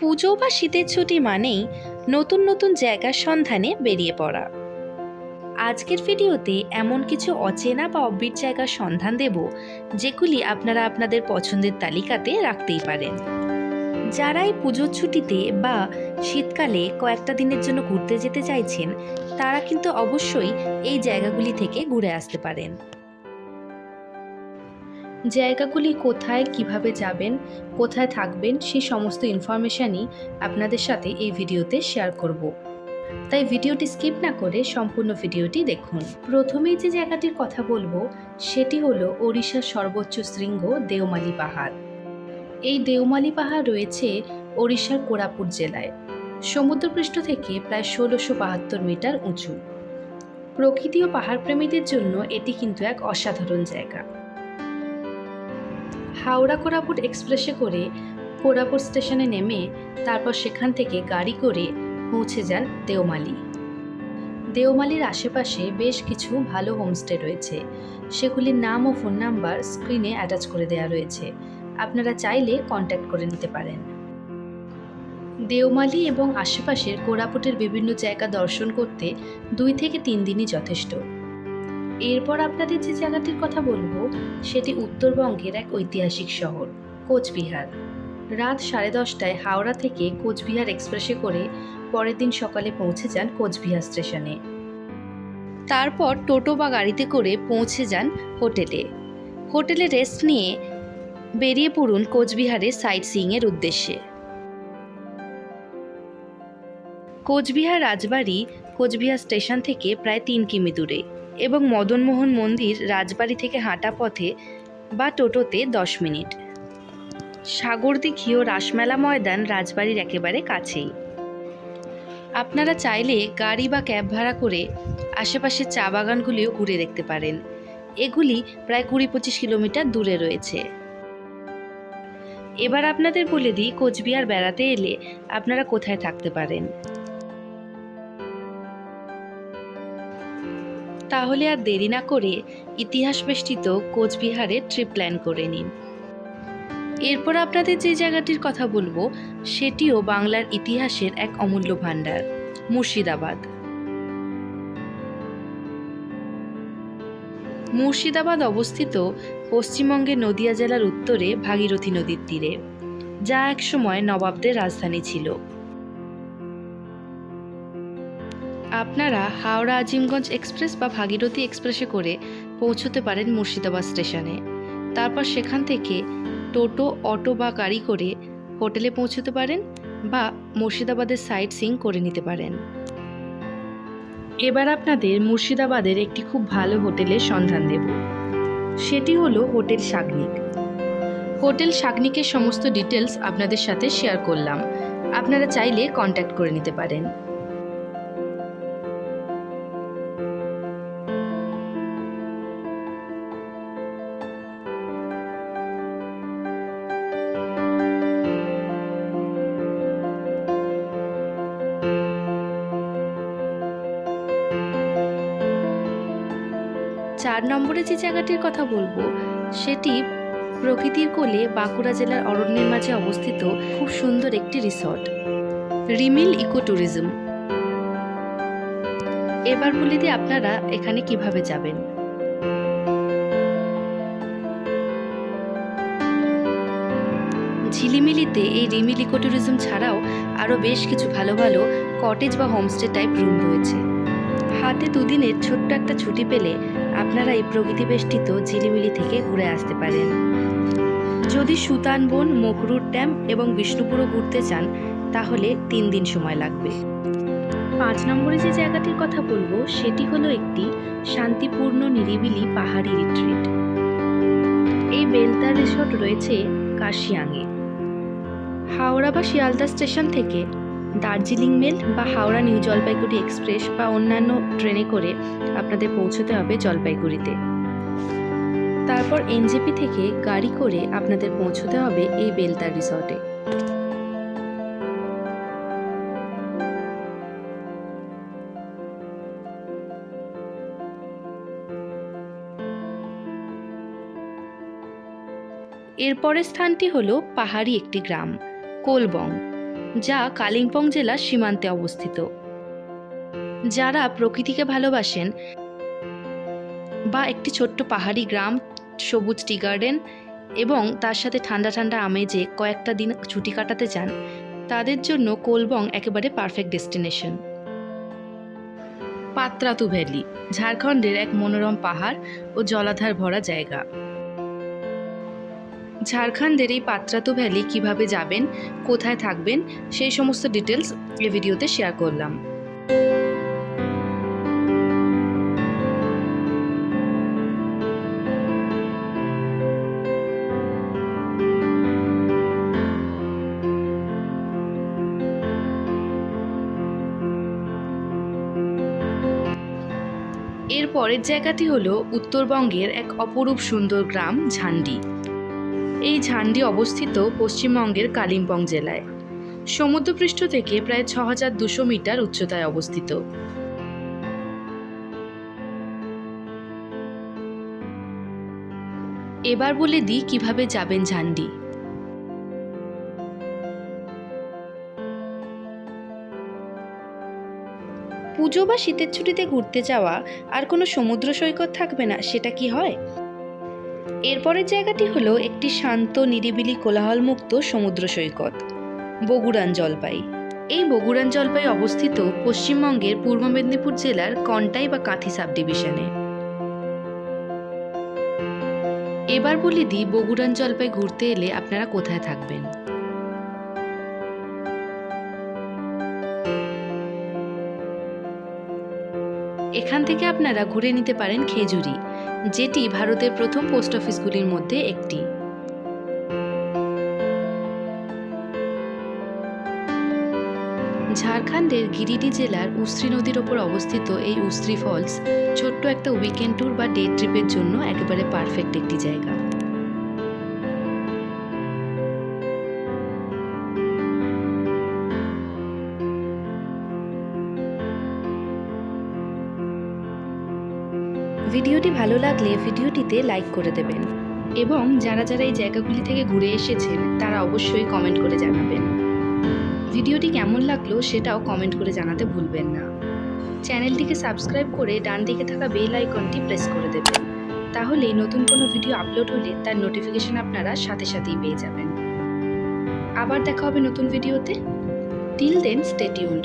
পুজো বা শীতের ছুটি মানেই নতুন নতুন জায়গার সন্ধানে বেরিয়ে পড়া। আজকের ভিডিওতে এমন কিছু অচেনা বা অব্বিট জায়গার সন্ধান দেব, যেগুলি আপনারা আপনাদের পছন্দের তালিকাতে রাখতেই পারেন। যারা এই পুজোর ছুটিতে বা শীতকালে কয়েকটা দিনের জন্য ঘুরতে যেতে চাইছেন, তারা কিন্তু অবশ্যই এই জায়গাগুলি থেকে ঘুরে আসতে পারেন। জায়গাগুলি কোথায়, কীভাবে যাবেন, কোথায় থাকবেন, সেই সমস্ত ইনফরমেশানই আপনাদের সাথে এই ভিডিওতে শেয়ার করব। তাই ভিডিওটি স্কিপ না করে সম্পূর্ণ ভিডিওটি দেখুন। প্রথমেই যে জায়গাটির কথা বলব, সেটি হলো ওড়িশার সর্বোচ্চ শৃঙ্গ দেওমালি পাহাড়। এই দেওমালি পাহাড় রয়েছে ওড়িশার কোরাপুর জেলায়। সমুদ্রপৃষ্ঠ থেকে প্রায় ষোলোশো বাহাত্তর মিটার উঁচু। প্রকৃতি ও পাহাড় প্রেমীদের জন্য এটি কিন্তু এক অসাধারণ জায়গা। হাওড়া কোরাপুট এক্সপ্রেসে করে কোরাপুট স্টেশনে নেমে তারপর সেখান থেকে গাড়ি করে পৌঁছে যান দেওমালি। দেওমালির আশেপাশে বেশ কিছু ভালো হোমস্টে রয়েছে। সেগুলির নাম ও ফোন নাম্বার স্ক্রিনে অ্যাটাচ করে দেওয়া রয়েছে। আপনারা চাইলে কন্ট্যাক্ট করে নিতে পারেন। দেওমালি এবং আশেপাশের কোরাপুটের বিভিন্ন জায়গা দর্শন করতে দুই থেকে তিন দিনই যথেষ্ট। এরপর আপনাদের যে জায়গাটির কথা বলব, সেটি উত্তরবঙ্গের এক ঐতিহাসিক শহর, কোচবিহার। রাত সাড়ে দশটায় হাওড়া থেকে কোচবিহার এক্সপ্রেসে করে পরের দিন সকালে পৌঁছে যান কোচবিহার স্টেশনে। তারপর টোটো বা গাড়িতে করে পৌঁছে যান হোটেলে। হোটেলে রেস্ট নিয়ে বেরিয়ে পড়ুন কোচবিহারে সাইট সিইংয়ের উদ্দেশ্যে। কোচবিহার রাজবাড়ি কোচবিহার স্টেশন থেকে প্রায় তিন কিমি দূরে। এবং মদনমোহন মন্দির রাজবাড়ি থেকে হাঁটা পথে বা টোটোতে দশ মিনিট। সাগরদিঘি ও রাসমেলা ময়দান রাজবাড়ির একেবারে কাছেই। আপনারা চাইলে গাড়ি বা ক্যাব ভাড়া করে আশেপাশের চা বাগানগুলিও ঘুরে দেখতে পারেন। এগুলি প্রায় কুড়ি পঁচিশ কিলোমিটার দূরে রয়েছে। এবার আপনাদের বলে দিই, কোচবিহার বেড়াতে এলে আপনারা কোথায় থাকতে পারেন? তাহলে আর দেরি না করে ইতিহাস বেষ্টিত কোচবিহারে ট্রিপ প্ল্যান করে নিন। এরপর আপনাদের যে জায়গাটির কথা বলব, সেটিও বাংলার ইতিহাসের এক অমূল্য ভাণ্ডার, মুর্শিদাবাদ। মুর্শিদাবাদ অবস্থিত পশ্চিমবঙ্গের নদিয়া জেলার উত্তরে ভাগীরথী নদীর তীরে, যা একসময় নবাবদের রাজধানী ছিল। আপনারা হাওড়া আজিমগঞ্জ এক্সপ্রেস বা ভাগীরথী এক্সপ্রেসে করে পৌঁছতে পারেন মুর্শিদাবাদ স্টেশনে। তারপর সেখান থেকে টোটো, অটো বা গাড়ি করে হোটেলে পৌঁছতে পারেন বা মুর্শিদাবাদের সাইট সিং করে নিতে পারেন। এবার আপনাদের মুর্শিদাবাদের একটি খুব ভালো হোটেলের সন্ধান দেব। সেটি হলো হোটেল শাগনিক হোটেল শাগনিকের সমস্ত ডিটেলস আপনাদের সাথে শেয়ার করলাম। আপনারা চাইলে কন্ট্যাক্ট করে নিতে পারেন। চার নম্বরে যে জায়গাটির কথা বলব, সেটি প্রকৃতির কোলে বাঁকুড়া জেলার অরণ্যের মাঝে অবস্থিত খুব সুন্দর একটি রিসর্ট, রিমিল ইকো ট্যুরিজম এবার বলে দিই আপনারা এখানে কীভাবে যাবেন। ঝিলিমিলিতে এই রিমিল ইকো ট্যুরিজম ছাড়াও আরও বেশ কিছু ভালো ভালো কটেজ বা হোমস্টে টাইপ রুম রয়েছে। হাতে দুদিনের ছোট্ট একটা ছুটি পেলে আপনারা এই প্রকৃতি বেষ্টিত ঝিলিমিলি থেকে ঘুরে আসতে পারেন। যদি সুতানবন মকরুর ড্যাম এবং বিষ্ণুপুরও ঘুরতে চান, তাহলে তিন দিন সময় লাগবে। পাঁচ নম্বরে যে জায়গাটির কথা বলব, সেটি হলো একটি শান্তিপূর্ণ নিরিবিলি পাহাড়ি রিট্রিট এই বেলতার রিসর্ট রয়েছে কাশিয়াংয়ে। হাওড়া বা শিয়ালদা স্টেশন থেকে দার্জিলিং মেল বা হাওড়া নিউ জলপাইগুড়ি এক্সপ্রেস বা অন্যান্য ট্রেনে করে আপনাদের পৌঁছতে হবে জলপাইগুড়িতে। তারপর এনজেপি থেকে গাড়ি করে আপনাদের পৌঁছতে হবে এই বেলতার রিসর্টে। এরপরের স্থানটি হলো পাহাড়ি একটি গ্রাম, কোলবং। যা কালিম্পং জেলার সীমান্তে অবস্থিত। যারা প্রকৃতিকে ভালোবাসেন বা একটি ছোট্ট পাহাড়ি গ্রাম, সবুজ টি গার্ডেন এবং তার সাথে ঠান্ডা ঠান্ডা আমেজে কয়েকটা দিন ছুটি কাটাতে চান, তাদের জন্য কোলবং একেবারে পারফেক্ট ডেস্টিনেশন পাত্রাতু ভ্যালি, ঝাড়খণ্ডের এক মনোরম পাহাড় ও জলাধার ভরা জায়গা। ঝাড়খণ্ডের এই পাত্রাতু ভ্যালি কীভাবে যাবেন, কোথায় থাকবেন, সেই সমস্ত ডিটেলস এই ভিডিওতে শেয়ার করলাম। এর পরের জায়গাটি হলো উত্তরবঙ্গের এক অপরূপ সুন্দর গ্রাম, ঝান্ডি। এই ঝান্ডি অবস্থিত পশ্চিমবঙ্গের কালিম্পং জেলায়। সমুদ্রপৃষ্ঠ থেকে প্রায় ছ হাজার দুশো মিটার উচ্চতায় অবস্থিত। এবার বলে দিই কীভাবে যাবেন ঝান্ডি। পুজো বা শীতের ছুটিতে ঘুরতে যাওয়া আর কোনো সমুদ্র সৈকত থাকবে না, সেটা কি হয়? এরপরের জায়গাটি হলো একটি শান্ত, নিরিবিলি, কোলাহলমুক্ত সমুদ্র সৈকত, বগুড়ান জলপাই। এই বগুড়ান জলপাই অবস্থিত পশ্চিমবঙ্গের পূর্ব মেদিনীপুর জেলার কন্টাই বা কাঁথি সাব ডিভিশনে এবার বলে দিই, বগুড়ান জলপাই ঘুরতে এলে আপনারা কোথায় থাকবেন? এখান থেকে আপনারা ঘুরে নিতে পারেন খেজুরি, যেটি ভারতের প্রথম পোস্ট অফিসগুলির মধ্যে একটি। ঝাড়খণ্ডের গিরিডি জেলার উস্ত্রি নদীর ওপর অবস্থিত এই উস্ত্রি ফলস ছোট্ট একটা উইকেন্ড ট্যুর বা ডে ট্রিপের জন্য একেবারে পারফেক্ট একটি জায়গা। ভিডিওটি ভালো লাগলে ভিডিওটিতে লাইক করে দেবেন। এবং যারা যারা এই জায়গাগুলি থেকে ঘুরে এসেছেন, তারা অবশ্যই কমেন্ট করে জানাবেন। ভিডিওটি কেমন লাগল সেটাও কমেন্ট করে জানাতে ভুলবেন না। চ্যানেলটিকে সাবস্ক্রাইব করে ডান দিকে থাকা বেল আইকনটি প্রেস করে দেবেন। তাহলেই নতুন কোনো ভিডিও আপলোড হলে তার নোটিফিকেশন আপনারা সাথে সাথেই পেয়ে যাবেন। আবার দেখা হবে নতুন ভিডিওতে টিল দেন স্টে টিউন্ড